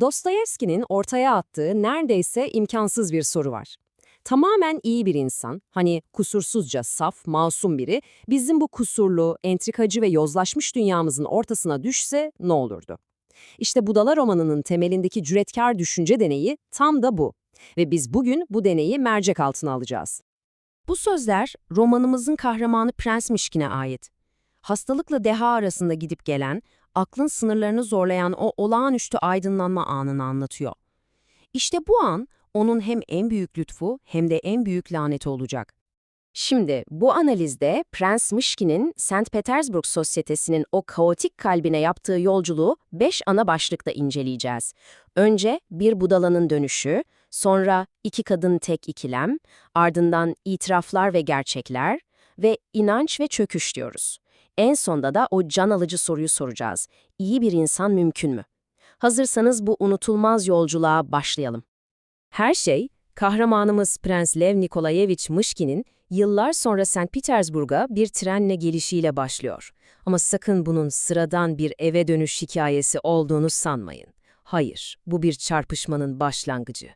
Dostoyevski'nin ortaya attığı neredeyse imkansız bir soru var. Tamamen iyi bir insan, hani kusursuzca saf, masum biri, bizim bu kusurlu, entrikacı ve yozlaşmış dünyamızın ortasına düşse ne olurdu? İşte Budala romanının temelindeki cüretkar düşünce deneyi tam da bu. Ve biz bugün bu deneyi mercek altına alacağız. Bu sözler romanımızın kahramanı Prens Mişkin'e ait. Hastalıkla deha arasında gidip gelen, aklın sınırlarını zorlayan o olağanüstü aydınlanma anını anlatıyor. İşte bu an onun hem en büyük lütfu hem de en büyük laneti olacak. Şimdi bu analizde Prens Mişkin'in St. Petersburg Sosyetesi'nin o kaotik kalbine yaptığı yolculuğu beş ana başlıkta inceleyeceğiz. Önce bir budalanın dönüşü, sonra iki kadın tek ikilem, ardından itiraflar ve gerçekler ve inanç ve çöküş diyoruz. En sonda da o can alıcı soruyu soracağız. İyi bir insan mümkün mü? Hazırsanız bu unutulmaz yolculuğa başlayalım. Her şey, kahramanımız Prens Lev Nikolayevich Mışkin'in yıllar sonra St. Petersburg'a bir trenle gelişiyle başlıyor. Ama sakın bunun sıradan bir eve dönüş hikayesi olduğunu sanmayın. Hayır, bu bir çarpışmanın başlangıcı.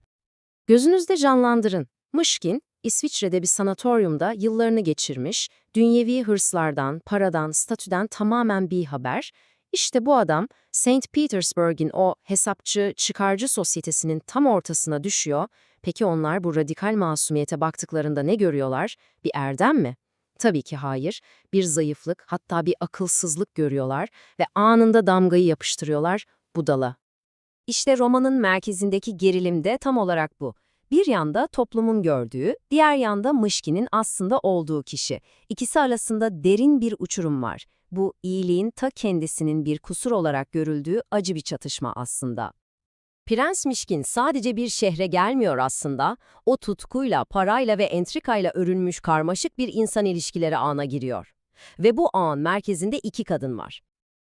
Gözünüzde canlandırın. Mışkin, İsviçre'de bir sanatoryumda yıllarını geçirmiş, dünyevi hırslardan, paradan, statüden tamamen bir haber. İşte bu adam, St. Petersburg'in o hesapçı, çıkarcı sosyetesinin tam ortasına düşüyor. Peki onlar bu radikal masumiyete baktıklarında ne görüyorlar? Bir erdem mi? Tabii ki hayır. Bir zayıflık, hatta bir akılsızlık görüyorlar ve anında damgayı yapıştırıyorlar budala. İşte romanın merkezindeki gerilim de tam olarak bu. Bir yanda toplumun gördüğü, diğer yanda Mışkin'in aslında olduğu kişi. İkisi arasında derin bir uçurum var. Bu iyiliğin ta kendisinin bir kusur olarak görüldüğü acı bir çatışma aslında. Prens Mişkin sadece bir şehre gelmiyor aslında, o tutkuyla, parayla ve entrikayla örülmüş karmaşık bir insan ilişkileri ağına giriyor. Ve bu ağın merkezinde iki kadın var.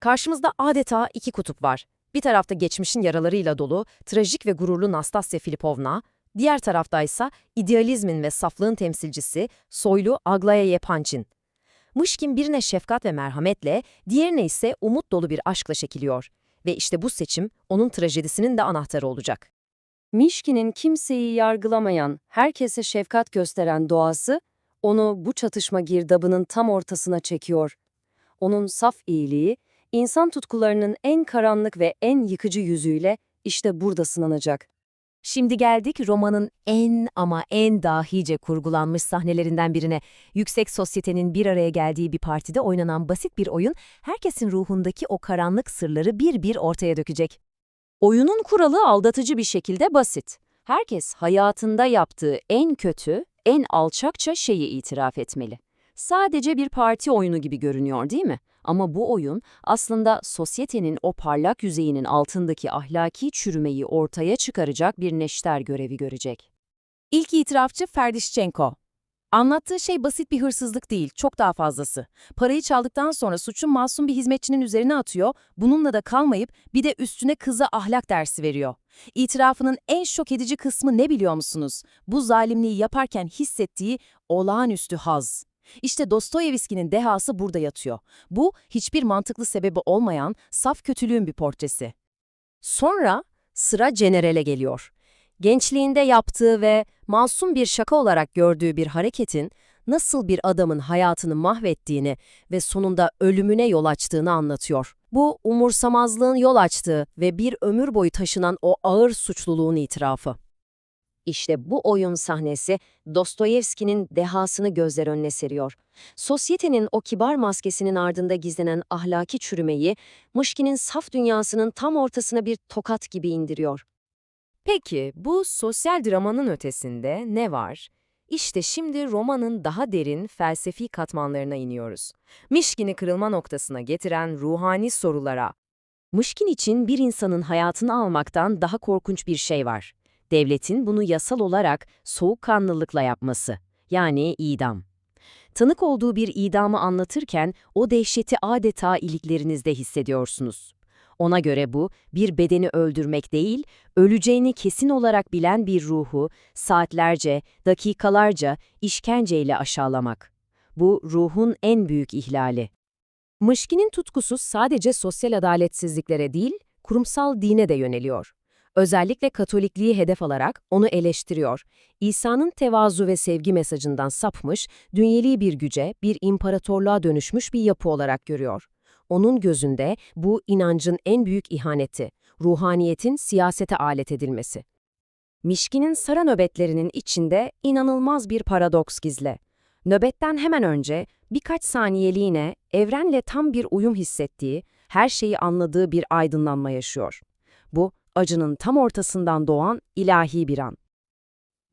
Karşımızda adeta iki kutup var. Bir tarafta geçmişin yaralarıyla dolu, trajik ve gururlu Nastasya Filipovna, diğer taraftaysa idealizmin ve saflığın temsilcisi, soylu Aglaya Yepançin. Mışkin birine şefkat ve merhametle, diğerine ise umut dolu bir aşkla çekiliyor. Ve işte bu seçim onun trajedisinin de anahtarı olacak. Mişkin'in kimseyi yargılamayan, herkese şefkat gösteren doğası, onu bu çatışma girdabının tam ortasına çekiyor. Onun saf iyiliği, insan tutkularının en karanlık ve en yıkıcı yüzüyle işte burada sınanacak. Şimdi geldik romanın en ama en dahice kurgulanmış sahnelerinden birine. Yüksek sosyetenin bir araya geldiği bir partide oynanan basit bir oyun, herkesin ruhundaki o karanlık sırları bir bir ortaya dökecek. Oyunun kuralı aldatıcı bir şekilde basit. Herkes hayatında yaptığı en kötü, en alçakça şeyi itiraf etmeli. Sadece bir parti oyunu gibi görünüyor değil mi? Ama bu oyun aslında sosyetenin o parlak yüzeyinin altındaki ahlaki çürümeyi ortaya çıkaracak bir neşter görevi görecek. İlk itirafçı Ferdişçenko. Anlattığı şey basit bir hırsızlık değil, çok daha fazlası. Parayı çaldıktan sonra suçun masum bir hizmetçinin üzerine atıyor, bununla da kalmayıp bir de üstüne kıza ahlak dersi veriyor. İtirafının en şok edici kısmı ne biliyor musunuz? Bu zalimliği yaparken hissettiği olağanüstü haz. İşte Dostoyevski'nin dehası burada yatıyor. Bu, hiçbir mantıklı sebebi olmayan saf kötülüğün bir portresi. Sonra sıra Cenerel'e geliyor. Gençliğinde yaptığı ve masum bir şaka olarak gördüğü bir hareketin nasıl bir adamın hayatını mahvettiğini ve sonunda ölümüne yol açtığını anlatıyor. Bu umursamazlığın yol açtığı ve bir ömür boyu taşınan o ağır suçluluğun itirafı. İşte bu oyun sahnesi Dostoyevski'nin dehasını gözler önüne seriyor. Sosyetenin o kibar maskesinin ardında gizlenen ahlaki çürümeyi, Mışkin'in saf dünyasının tam ortasına bir tokat gibi indiriyor. Peki bu sosyal dramanın ötesinde ne var? İşte şimdi romanın daha derin felsefi katmanlarına iniyoruz. Mişkin'i kırılma noktasına getiren ruhani sorulara. Mışkin için bir insanın hayatını almaktan daha korkunç bir şey var devletin bunu yasal olarak soğukkanlılıkla yapması, yani idam. Tanık olduğu bir idamı anlatırken o dehşeti adeta iliklerinizde hissediyorsunuz. Ona göre bu, bir bedeni öldürmek değil, öleceğini kesin olarak bilen bir ruhu saatlerce, dakikalarca işkenceyle aşağılamak. Bu ruhun en büyük ihlali. Mışkin'in tutkusu sadece sosyal adaletsizliklere değil, kurumsal dine de yöneliyor. Özellikle Katolikliği hedef alarak onu eleştiriyor. İsa'nın tevazu ve sevgi mesajından sapmış, dünyeli bir güce, bir imparatorluğa dönüşmüş bir yapı olarak görüyor. Onun gözünde bu inancın en büyük ihaneti, ruhaniyetin siyasete alet edilmesi. Mişki'nin Sara nöbetlerinin içinde inanılmaz bir paradoks gizli. Nöbetten hemen önce birkaç saniyeliğine evrenle tam bir uyum hissettiği, her şeyi anladığı bir aydınlanma yaşıyor. Bu, acının tam ortasından doğan ilahi bir an.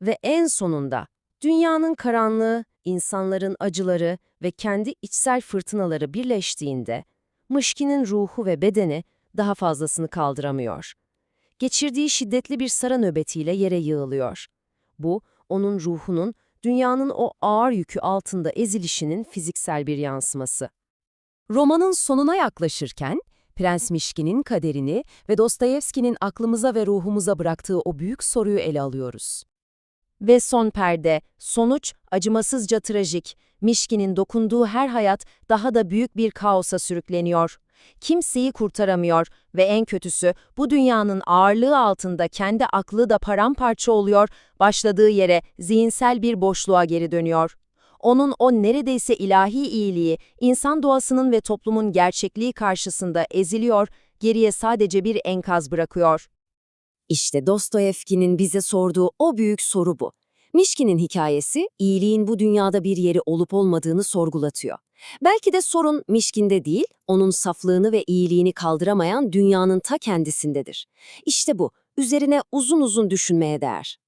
Ve en sonunda, dünyanın karanlığı, insanların acıları ve kendi içsel fırtınaları birleştiğinde, Mışki'nin ruhu ve bedeni daha fazlasını kaldıramıyor. Geçirdiği şiddetli bir sara nöbetiyle yere yığılıyor. Bu, onun ruhunun dünyanın o ağır yükü altında ezilişinin fiziksel bir yansıması. Romanın sonuna yaklaşırken, Prens Mişkin'in kaderini ve Dostoyevski'nin aklımıza ve ruhumuza bıraktığı o büyük soruyu ele alıyoruz. Ve son perde, sonuç acımasızca trajik. Mişkin'in dokunduğu her hayat daha da büyük bir kaosa sürükleniyor. Kimseyi kurtaramıyor ve en kötüsü bu dünyanın ağırlığı altında kendi aklı da paramparça oluyor, başladığı yere zihinsel bir boşluğa geri dönüyor. Onun o neredeyse ilahi iyiliği, insan doğasının ve toplumun gerçekliği karşısında eziliyor, geriye sadece bir enkaz bırakıyor. İşte Dostoyevski'nin bize sorduğu o büyük soru bu. Mişkin'in hikayesi, iyiliğin bu dünyada bir yeri olup olmadığını sorgulatıyor. Belki de sorun Mişkin'de değil, onun saflığını ve iyiliğini kaldıramayan dünyanın ta kendisindedir. İşte bu, üzerine uzun uzun düşünmeye değer.